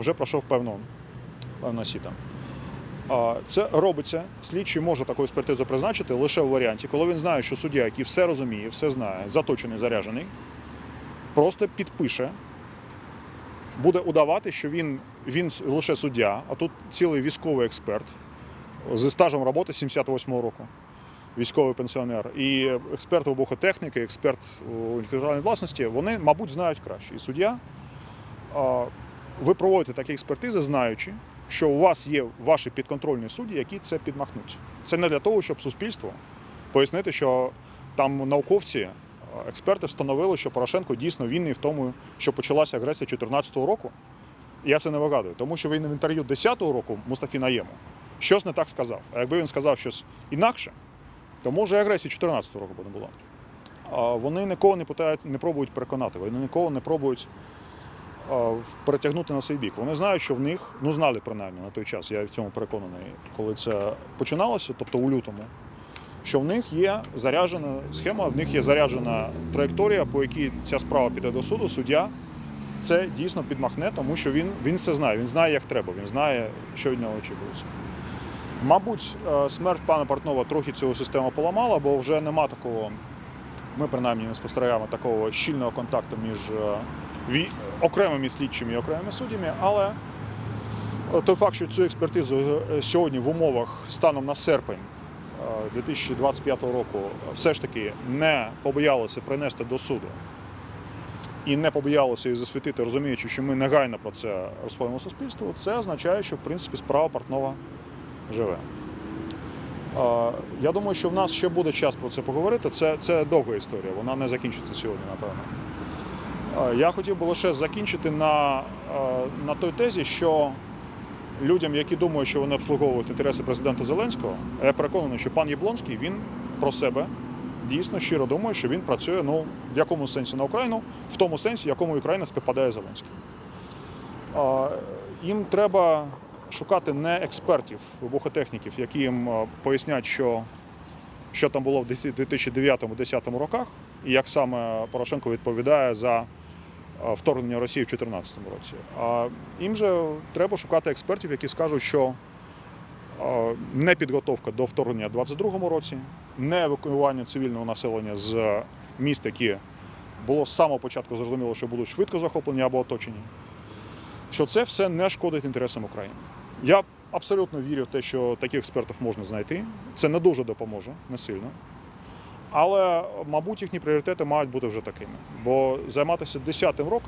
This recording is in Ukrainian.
вже пройшов певну, певну сіта. Це робиться, слідчий може таку експертизу призначити лише в варіанті, коли він знає, що суддя, який все розуміє, все знає, заточений, заряджений, просто підпише, буде удавати, що він, він лише суддя, а тут цілий військовий експерт зі стажем роботи 78-го року, військовий пенсіонер, і експерт вибухотехніки, експерт у інтелектуальній власності, вони, мабуть, знають краще. І суддя, ви проводите такі експертизи, знаючи, що у вас є ваші підконтрольні судді, які це підмахнуть. Це не для того, щоб суспільство пояснити, що там науковці, експерти встановили, що Порошенко дійсно винний в тому, що почалася агресія 2014 року. Я це не вигадую, тому що він в інтерв'ю 10-го року Мустафі Наєму щось не так сказав. А якби він сказав щось інакше, то може і агресії 2014 року б не було. А вони нікого не питають, не пробують переконати, вони нікого не пробують перетягнути на свій бік. Вони знають, що в них, ну знали принаймні на той час, я в цьому переконаний, коли це починалося, тобто у лютому, що в них є заряджена схема, в них є заряджена траєкторія, по якій ця справа піде до суду, суддя це дійсно підмахне, тому що він, він все знає, він знає, як треба, він знає, що від нього очікується. Мабуть, е, смерть пана Портнова трохи цю систему поламала, бо вже нема такого, ми принаймні не спостерігаємо такого щільного контакту між е, окремими слідчими і окремими суддями, але е, той факт, що цю експертизу е, сьогодні в умовах станом на серпень е, 2025 року все ж таки не побоялися принести до суду і не побоялися її засвітити, розуміючи, що ми негайно про це розповімо суспільству, це означає, що в принципі справа Портнова живе. Е, Я думаю, що в нас ще буде час про це поговорити. Це, це довга історія, вона не закінчиться сьогодні, напевно. Е, Я хотів би лише закінчити на, е, на той тезі, що людям, які думають, що вони обслуговують інтереси президента Зеленського, я переконаний, що пан Яблонський він про себе дійсно щиро думає, що він працює ну, в якому сенсі на Україну, в тому сенсі, якому Україна співпадає Зеленський. Е, Їм треба шукати не експертів, вибухотехніків, які їм пояснять, що, що там було в 2009-2010 роках, і як саме Порошенко відповідає за е, вторгнення Росії в 2014 році. А їм же треба шукати експертів, які скажуть, що е, не підготовка до вторгнення в 2022 році, не евакуювання цивільного населення з міст, які було з самого початку зрозуміло, що будуть швидко захоплені або оточені що це все не шкодить інтересам України. Я абсолютно вірю в те, що таких експертів можна знайти. Це не дуже допоможе, не сильно. Але, мабуть, їхні пріоритети мають бути вже такими. Бо займатися 10-м роком